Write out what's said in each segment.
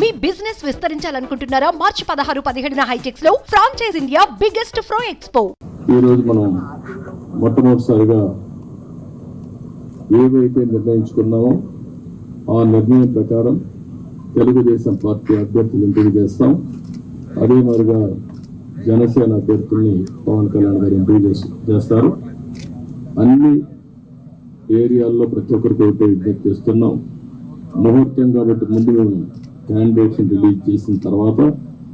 మీ business విస్తరించాలనుకుంటున్నారా? మార్చి పదహారు పదిహేడున హైటెక్స్లో ఫ్రాంచైజ్ ఇండియా బిగ్గెస్ట్ ఫ్రో ఎక్స్పో ఈ రోజు మనం మొట్టమొదటిసారిగా ఏవైతే నిర్ణయించుకున్నామో ఆ నిర్ణయం ప్రకారం తెలుగుదేశం పార్టీ అభ్యర్థులు ఎంపిక చేస్తాం. అదే మాదిరిగా జనసేన అభ్యర్థుల్ని పవన్ కళ్యాణ్ గారు ఎంపిక చేస్తారు. అన్ని ఏరియాల్లో ప్రతి ఒక్కరికి ఒకటే విజ్ఞప్తి చేస్తున్నాం. ముహూర్తం కాబట్టి ముందు మేము క్యాండిడేట్స్ రిలీజ్ చేసిన తర్వాత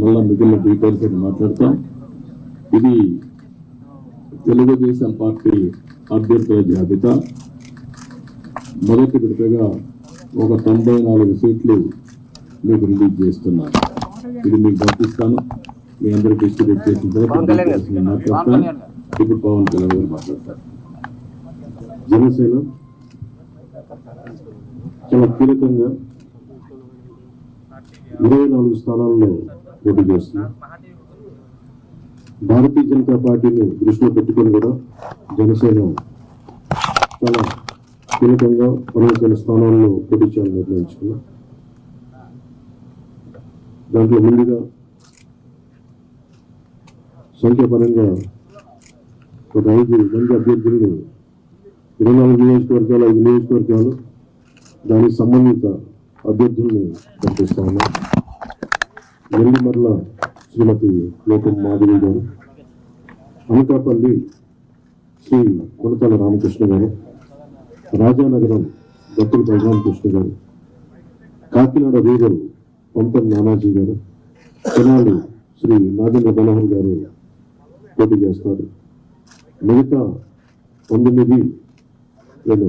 మళ్ళీ మిగిలిన డీటెయిల్స్ అని మాట్లాడతాం. ఇది తెలుగుదేశం పార్టీ అభ్యర్థుల జాబితా. మొదటి విడతగా ఒక తొంభై నాలుగు సీట్లు మీకు రిలీజ్ చేస్తున్నాను. ఇది మీకు పంపిస్తాను. మీ అందరికి డిస్ట్రిబ్యూట్ చేసిన తర్వాత మాట్లాడతాను. ఇప్పుడు పవన్ కళ్యాణ్ గారు మాట్లాడతారు. జనసేన. చాలా కీలకంగా ఇరవై నాలుగు స్థానాల్లో పోటీ చేస్తున్నాం. భారతీయ జనతా పార్టీని దృష్టిలో పెట్టుకొని కూడా జనసేన చాలా కీలకంగా పలువురు స్థానాల్లో పోటీ చేయాలని నిర్ణయించుకున్నాం. దాంట్లో ముందుగా సంఖ్యాపరంగా ఒక ఐదు మంది అభ్యర్థులను ఇరవై నాలుగు నియోజకవర్గాలు ఐదు నియోజకవర్గాలు దానికి సంబంధిత అభ్యర్థుల్ని పంపిస్తా ఉన్నాం నెల్లిమర్ల శ్రీమతి లోకం మాధవి గారు అనకాపల్లి శ్రీ కొనతాల రామకృష్ణ గారు రాజానగరం దత్తుల బలరామకృష్ణ గారు కాకినాడ రూరల్ పంపన్ నానాజీ గారు తెనాలి శ్రీ నాగేంద్ర మనోహర్ గారు పోటీ చేస్తారు. మిగతా పంతొమ్మిది నేను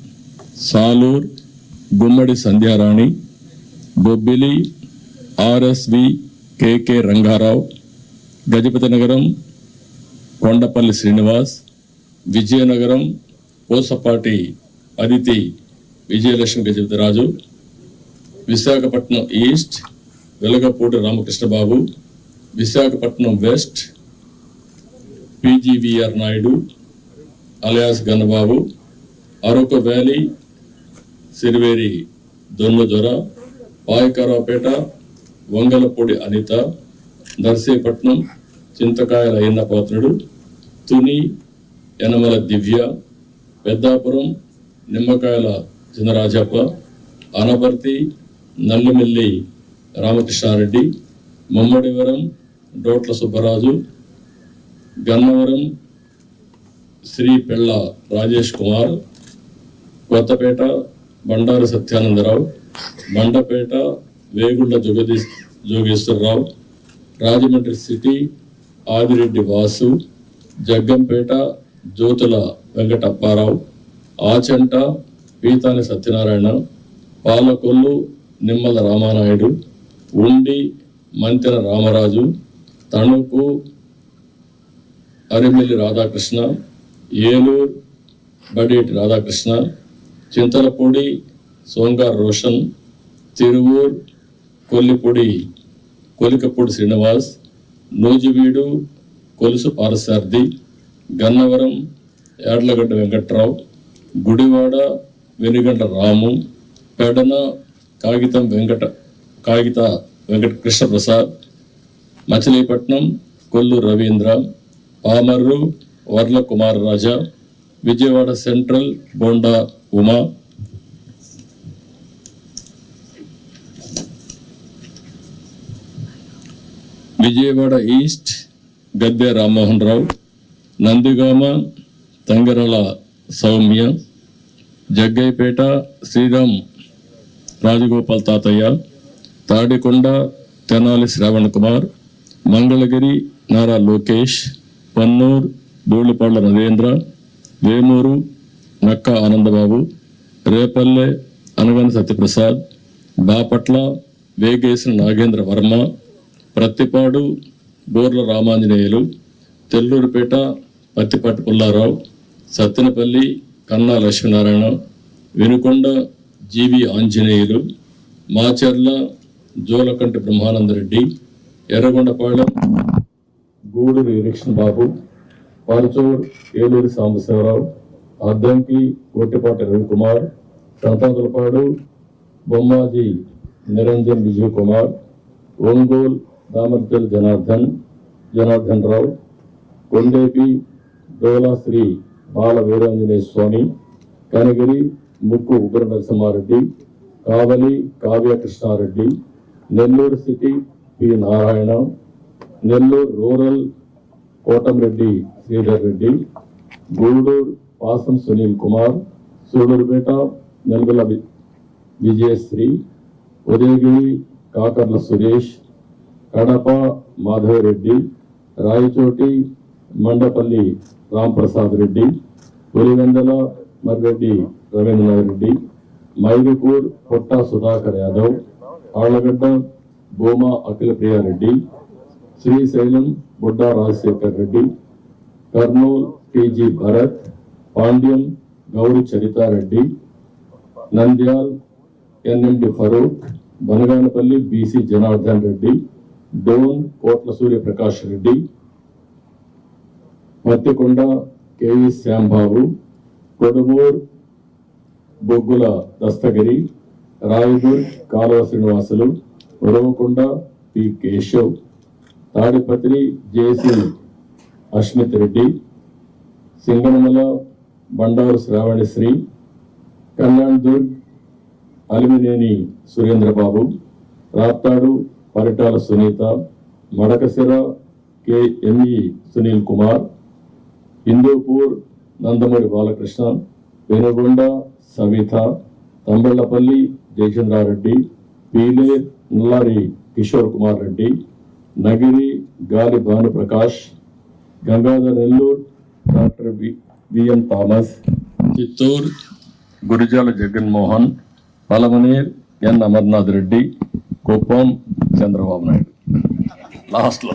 Salur Gummadi Sandhyarani Bobbili RSV KK Rangarao Gajapathi Nagaram Kondapalli Srinivas Vizianagaram Pusapati Aditi Vijayalakshmi Gajapathiraju Visakhapatnam east Velagapudi Ramakrishnababu Visakhapatnam west PGVR Naidu alias Gannababu Araku valley Siriveri Donnadora Payakaraopeta Vangalapudi Anitha Narsipatnam Chintakayala Ayyannapatrudu Tuni Yanamala Divya Peddapuram Nimmakayala Chinarajappa Anaparthi Nallimilli Ramakrishna Reddy మమ్మడివరం డోట్ల Subbaraju Gannavaram Shri Pella Rajesh Kumar Kothapeta Bandaru Satyanandarao Mandapeta Vegulla Jagadi Jogeswararao Rajahmundry city Adireddy Vasu Jaggampeta Jyothula Venkatapparao Achanta Pithani Satyanarayana Palakollu Nimmala Ramanaidu Undi Mantena Ramaraju Tanuku Arimilli Radhakrishna Eluru Badeti Radhakrishna Chintalapudi సోంగార్ Roshan Tiruvur కొల్లిపూడి Kolikapudi Srinivas Nuzvid Kolusu పారసార్థి Gannavaram యాడ్లగడ్డ Venkatrao Gudivada వెనుగంట రాము పెడన కాగితం వెంకట కాగిత Venkata Krishnaprasad Machilipatnam Kollu Ravindra Pamarru Varla Kumararaja Vijayawada central Bonda Uma. Vijayawada east Gadde Rammohan Rao. Nandigama Tangirala Sowmya. Jaggayyapeta Sriram Rajagopal Tatayya. Tadikonda Tenali Shravan Kumar. Mangalagiri Nara Lokesh. పన్నూర్ బోళ్ళపాళ్ళ Narendra. Vemuru నక్క ఆనందబాబు రేపల్లె అనగన సత్యప్రసాద్ బాపట్ల వేగేసిన నాగేంద్ర వర్మ ప్రత్తిపాడు బోర్ల Ramanjaneyulu తెల్లూరుపేట Pattipattu Pullarao Sattenapalli Kanna Lakshminarayana Vinukonda GV Anjaneyulu Macherla Julakanti Brahmanandareddy Yerragondapalem Guduru Erixion Babu Parchur Eluri Sambasivarao Addanki Gottipati Ravikumar Santhanuthalapadu Bommaji Niranjan Vijay Kumar Ongole Damarcharla Janardhan Janardhan Rao Kondapi Dola Sri Bala Veeranjaneya Swamy Kanigiri Mukku Ugra Narasimhareddy Kavali Kavya Krishnareddy Nellore city P Narayana Nellore rural Kotamreddy Sridhar Reddy Guduru Pasam Sunil Kumar Sullurpeta నెల్గొల Vijayasri Udayagiri Kakarla Suresh Kadapa Madhava Reddy Rayachoti Mandapalli Ramprasad Reddy Pulivendula Marreddy Ravindranath Reddy Mydukur Putta Sudhakar Yadav Allagadda Bhuma Akhilapriyareddy Srisailam Budda Rajasekhar Reddy Kurnool TG Bharath Panyam Gowri Charithareddy Nandyal NMD Farooq Banaganapalli BC Janardhan Reddy Dhone Kotla Suryaprakash Reddy Mattikonda KV Shyambabu Kodumur Boggula Dasthagiri Rayagur Kaluva Srinivasulu Uravakonda P Keshav Tadipatri JC Ashmith Reddy Singanamala Bandaru Sravanisri Kalyan Durg Amilineni Surendrababu Raptadu Paritala Sunitha Madakasira KME Sunil Kumar Hindupur Nandamuri Balakrishna Venugonda Savitha Thamballapalli Jayachandrareddy Peele Nallari Kishore Kumar Reddy Nagari Gali Bhanuprakash Gangadhar Nellore doctor V- VN Thomas Chittoor Gurijala Jaganmohan Palamaner N Amarnath Reddy Kuppam Chandrababu Naidu. లాస్ట్లో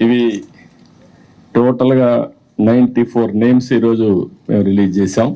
ఇవి టోటల్గా ninety four names ఈరోజు మేము release చేశాం.